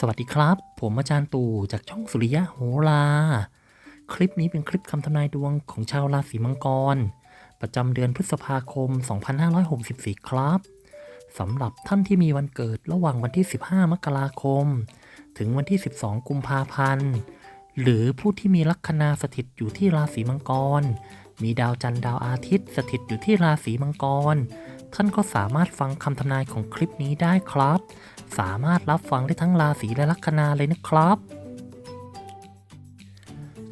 สวัสดีครับ ผมอาจารย์ตู่จากช่องสุริยะโหราคลิปนี้เป็นคลิปคำทำนายดวงของชาวราศีมังกร ประจำเดือนพฤษภาคม 2564 ครับสำหรับท่านที่มีวันเกิดระหว่างวันที่ 15 มกราคม ถึงวันที่ 12 กุมภาพันธ์ หรือผู้ที่มีลัคนาสถิตอยู่ที่ราศีมังกร มีดาวจันทร์ดาวอาทิตย์ สถิตอยู่ที่ราศีมังกร ท่านก็สามารถฟังคำทำนายของคลิปนี้ได้ครับ สามารถรับฟังได้ทั้งราศีและลัคนาเลยนะครับ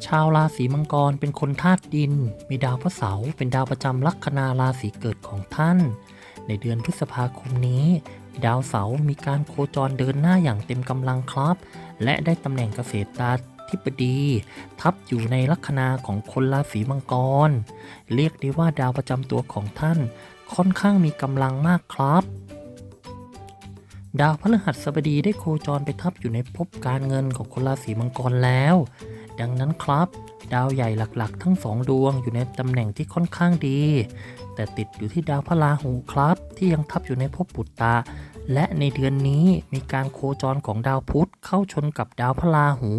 ชาวราศีมังกรเป็นคนธาตุดิน มีดาวพระเสาร์เป็นดาวประจำลัคนาราศีเกิดของท่าน ในเดือนพฤษภาคมนี้ ดาวเสาร์มีการโคจรเดินหน้าอย่างเต็มกำลังครับ และได้ตำแหน่งเกษตราธิบดี ทับอยู่ในลัคนาของคนราศีมังกร เรียกได้ว่าดาวประจำตัวของท่าน ค่อนข้างมีกำลังมากครับ ดาวพฤหัสบดีได้โคจรไปทับอยู่ในภพการเงินของคนราศีมังกรแล้ว ดังนั้นครับ ดาวใหญ่หลักๆ ทั้งสองดวงอยู่ในตำแหน่งที่ค่อนข้างดี แต่ติดอยู่ที่ดาวพระราหูครับ ที่ยังทับอยู่ในภพปุตตะและในเดือนนี้มีการโคจรของดาวพุธเข้าชนกับดาวพระราหู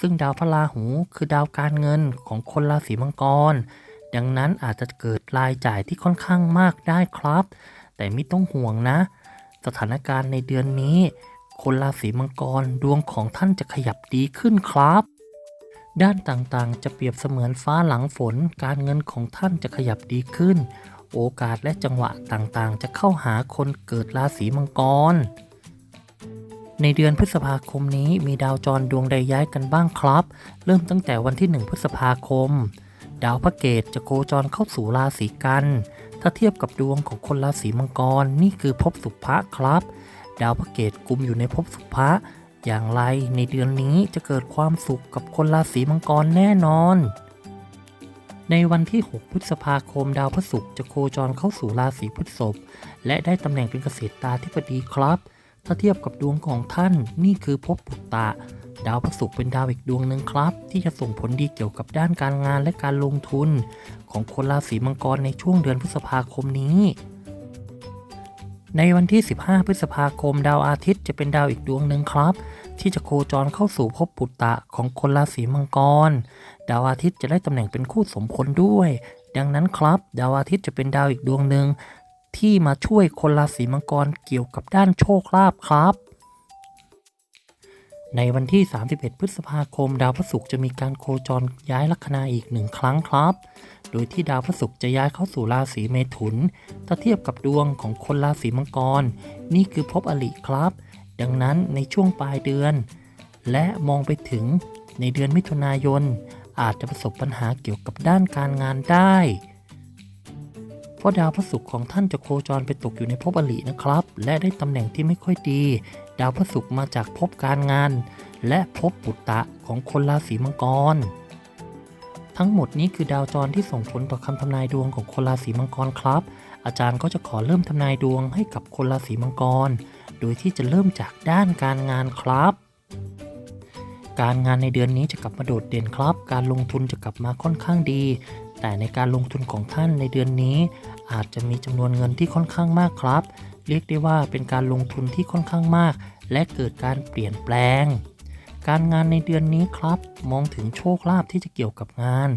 ซึ่งดาวพระราหูคือดาวการเงินของคนราศีมังกร ดังนั้นอาจจะเกิดรายจ่ายที่ค่อนข้างมากได้ครับ แต่ไม่ต้องห่วงนะ สถานการณ์ในเดือนนี้ คนราศีมังกรดวงของท่านจะขยับดีขึ้นครับ ด้านต่างๆ จะเปรียบเสมือนฟ้าหลังฝน การเงินของท่านจะขยับดีขึ้น โอกาสและจังหวะต่างๆ จะเข้าหาคนเกิดราศีมังกร ในเดือนพฤษภาคมนี้มีดาวจรดวงใดย้ายกันบ้างครับ เริ่มตั้งแต่วันที่ 1 พฤษภาคม ดาวพระเกตจะโคจรเข้าสู่ราศีกัน ถ้าเทียบกับดวงของคนราศีมังกรนี่คือภพสุภะครับ ดาวพระเกตกุมอยู่ในภพสุภะอย่างไรในเดือนนี้จะเกิดความสุขกับคนราศีมังกรแน่นอน ในวันที่ 6 พฤษภาคมดาวพระศุกร์จะโคจรเข้าสู่ราศีพฤษภและได้ตำแหน่งเป็นเกษตราธิบดีครับ ถ้าเทียบกับดวงของท่านนี่คือภพปุตตะ ดาวพระศุกร์เป็นดาวอีกดวงหนึ่งครับ ที่จะส่งผลดีเกี่ยวกับด้านการงานและการลงทุน ของคนราศีมังกรในช่วงเดือนพฤษภาคมนี้ ในวันที่ 15 พฤษภาคม ดาวอาทิตย์จะเป็นดาวอีกดวงหนึ่งครับ ที่จะโคจรเข้าสู่ภพปุตตะของคนราศีมังกร ดาวอาทิตย์จะได้ตำแหน่งเป็นคู่สมพลด้วย ดังนั้นครับ ดาวอาทิตย์จะเป็นดาวอีกดวงหนึ่งที่มาช่วยคนราศีมังกรเกี่ยวกับด้านโชคลาภครับ ในวันที่ 31 พฤษภาคม ดาวพระศุกร์จะมีการโคจรย้ายลัคนาอีกหนึ่งครั้งครับ โดยที่ดาวพระศุกร์จะย้ายเข้าสู่ราศีเมถุน ถ้าเทียบกับดวงของคนราศีมังกร นี่คือภพอลิครับ ดังนั้นในช่วงปลายเดือน และมองไปถึงในเดือนมิถุนายน อาจจะประสบปัญหาเกี่ยวกับด้านการงานได้ เพราะดาวพระศุกร์ของท่านจะโคจรไปตกอยู่ในภพอลินะครับ และได้ตำแหน่งที่ไม่ค่อยดี ดาวพระศุกร์มาจากภพการงาน และภพปุตตะของคนราศีมังกร ทั้งหมดนี้คือดาวจรที่ส่งผลต่อคำทำนายดวงของคนราศีมังกรครับ อาจารย์ก็จะขอเริ่มทำนายดวงให้กับคนราศีมังกร โดยที่จะเริ่มจากด้านการงานครับการงานในเดือนนี้จะกลับมาโดดเด่นครับ การลงทุนจะกลับมาค่อนข้างดี แต่ในการลงทุนของท่านในเดือนนี้ อาจจะมีจำนวนเงินที่ค่อนข้างมากครับ เรียกได้ว่าเป็นการลงทุนที่ค่อนข้างมาก และเกิดการเปลี่ยนแปลง การงานในเดือนนี้ครับ มองถึงโชคลาภที่จะเกี่ยวกับงาน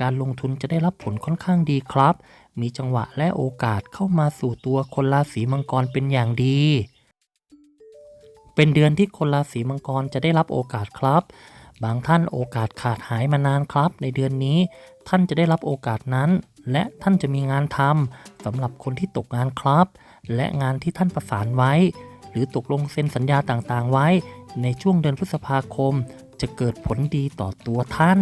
การลงทุนจะได้รับผลค่อนข้างดีครับ มีจังหวะและโอกาสเข้ามาสู่ตัวคนราศีมังกรเป็นอย่างดี เป็นเดือนที่คนราศีมังกรจะได้รับโอกาสครับบางท่านโอกาสขาดหายมานานครับ ในเดือนนี้ท่านจะได้รับโอกาสนั้น และท่านจะมีงานทำสำหรับคนที่ตกงานครับ และงานที่ท่านประสานไว้ หรือตกลงเซ็นสัญญาต่างๆไว้ ในช่วงเดือนพฤษภาคม จะเกิดผลดีต่อตัวท่าน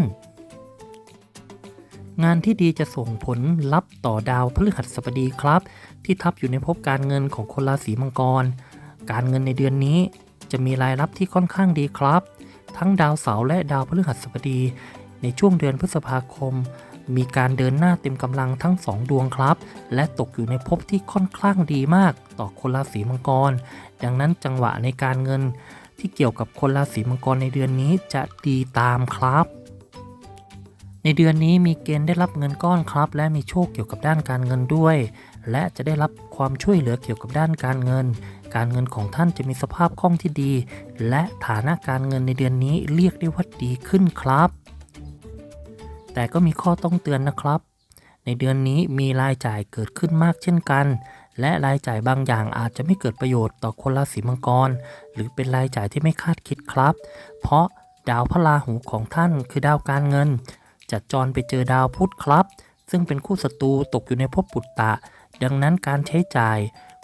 งานที่ดีจะส่งผลลับต่อดาวพฤหัสบดีครับ ที่ทับอยู่ในภพการเงินของคนราศีมังกร การเงินในเดือนนี้จะมีรายรับที่ค่อนข้างดีครับ ทั้งดาวเสาร์และดาวพฤหัสบดี ในช่วงเดือนพฤษภาคม มีการเดินหน้าเต็มกำลังทั้งสองดวงครับ และตกอยู่ในภพที่ค่อนข้างดีมาก ต่อคนราศีมังกร ดังนั้นจังหวะในการเงินที่เกี่ยวกับคนราศีมังกรในเดือนนี้จะดีตามครับ ในเดือนนี้มีเกณฑ์ได้รับเงินก้อนครับ และมีโชคเกี่ยวกับด้านการเงินด้วย และจะได้รับความช่วยเหลือเกี่ยวกับด้านการเงิน การเงินของท่านจะมีสภาพคล่องที่ดี และฐานะการเงินในเดือนนี้เรียกได้ว่าดีขึ้นครับ แต่ก็มีข้อต้องเตือนนะครับ ในเดือนนี้มีรายจ่ายเกิดขึ้นมากเช่นกัน และรายจ่ายบางอย่างอาจจะไม่เกิดประโยชน์ต่อคนราศีมังกร หรือเป็นรายจ่ายที่ไม่คาดคิดครับ เพราะดาวพระราหูของท่านคือดาวการเงินจะจรไปเจอดาวพุธครับ ซึ่งเป็นคู่ศัตรูตกอยู่ในภพปุตตะ ดังนั้นการใช้จ่าย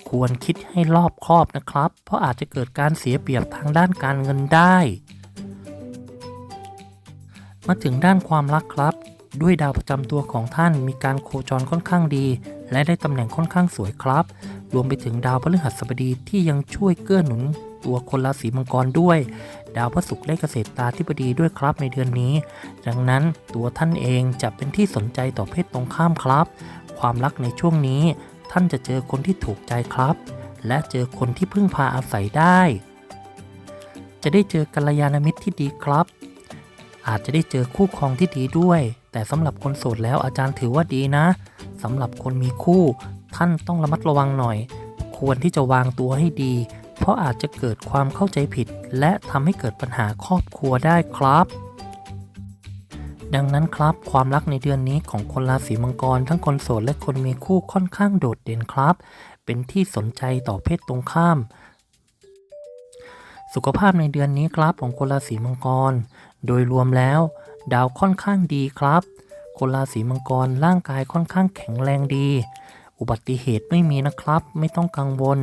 ควรคิดให้รอบคอบนะครับ เพราะอาจจะเกิดการเสียเปรียบทางด้านการเงินได้ มาถึงด้านความรักครับ ด้วยดาวประจำตัวของท่านมีการโคจรค่อนข้างดี และได้ตำแหน่งค่อนข้างสวยครับ รวมไปถึงดาวพฤหัสบดีที่ยังช่วยเกื้อหนุนตัวคนราศีมังกรด้วย ดาวพระศุกร์ได้เกษตรตาธิบดีด้วยครับในเดือนนี้ ดังนั้นตัวท่านเองจะเป็นที่สนใจต่อเพศตรงข้ามครับ ความรักในช่วงนี้ ท่านจะเจอคนที่ถูกใจครับ และเจอคนที่พึ่งพาอาศัยได้ จะได้เจอกัลยาณมิตรที่ดีครับ อาจจะได้เจอคู่ครองที่ดีด้วย แต่สำหรับคนโสดแล้วอาจารย์ถือว่าดีนะสำหรับคนมีคู่ ท่านต้องระมัดระวังหน่อย ควรที่จะวางตัวให้ดี เพราะอาจจะเกิดความเข้าใจผิด และทำให้เกิดปัญหาครอบครัวได้ครับ ดังนั้นครับความรักในเดือนนี้ของคนราศีมังกร ทั้งคนโสดและคนมีคู่ค่อนข้างโดดเด่นครับ เป็นที่สนใจต่อเพศตรงข้าม สุขภาพในเดือนนี้ครับของคนราศีมังกร โดยรวมแล้ว ดาวค่อนข้างดีครับ คนราศีมังกรร่างกายค่อนข้างแข็งแรงดี อุบัติเหตุไม่มีนะครับ ไม่ต้องกังวล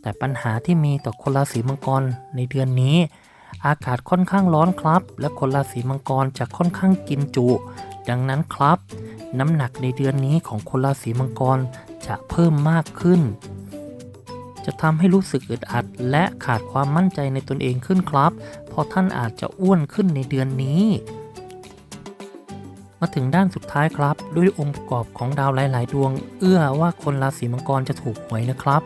แต่ปัญหาที่มีต่อคนราศีมังกรในเดือนนี้ อากาศค่อนข้างร้อนครับ และคนราศีมังกรจะค่อนข้างกินจุ ดังนั้นครับ น้ำหนักในเดือนนี้ของคนราศีมังกรจะเพิ่มมากขึ้น จะทำให้รู้สึกอึดอัด และขาดความมั่นใจในตนเองขึ้นครับ เพราะท่านอาจจะอ้วนขึ้นในเดือนนี้ มาถึงด้านสุดท้ายครับ ด้วยองค์ประกอบของดาวหลาย ๆ ดวง เอื้อว่าคนราศีมังกรจะถูกหวยนะครับ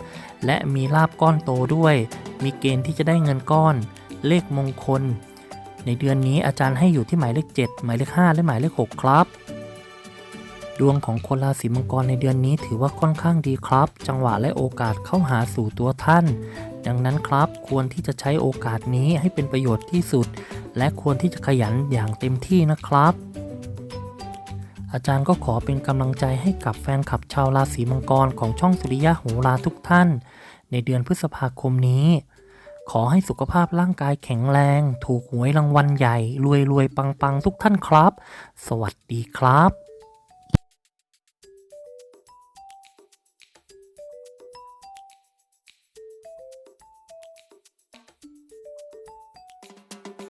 และมีลาบก้อนโตด้วย มีเกณฑ์ที่จะได้เงินก้อน เลขมงคล ในเดือนนี้อาจารย์ให้อยู่ที่หมายเลข 7 หมายเลข 5 และหมายเลข 6 ครับ ดวงของคนราศีมังกรในเดือนนี้ถือว่าค่อนข้างดีครับ จังหวะและโอกาสเข้าหาสู่ตัวท่าน ดังนั้นครับควรที่จะใช้โอกาสนี้ให้เป็นประโยชน์ที่สุด และควรที่จะขยันอย่างเต็มที่นะครับ อาจารย์ก็ขอเป็นกำลังใจให้กับแฟนคลับชาวราศีมังกรของช่องสุริยะโหราทุกท่าน ในเดือนพฤษภาคมนี้ขอให้สุขภาพร่างกายแข็งแรง ถูกหวยรางวัลใหญ่ รวยรวยๆปังๆทุกท่านครับ สวัสดีครับ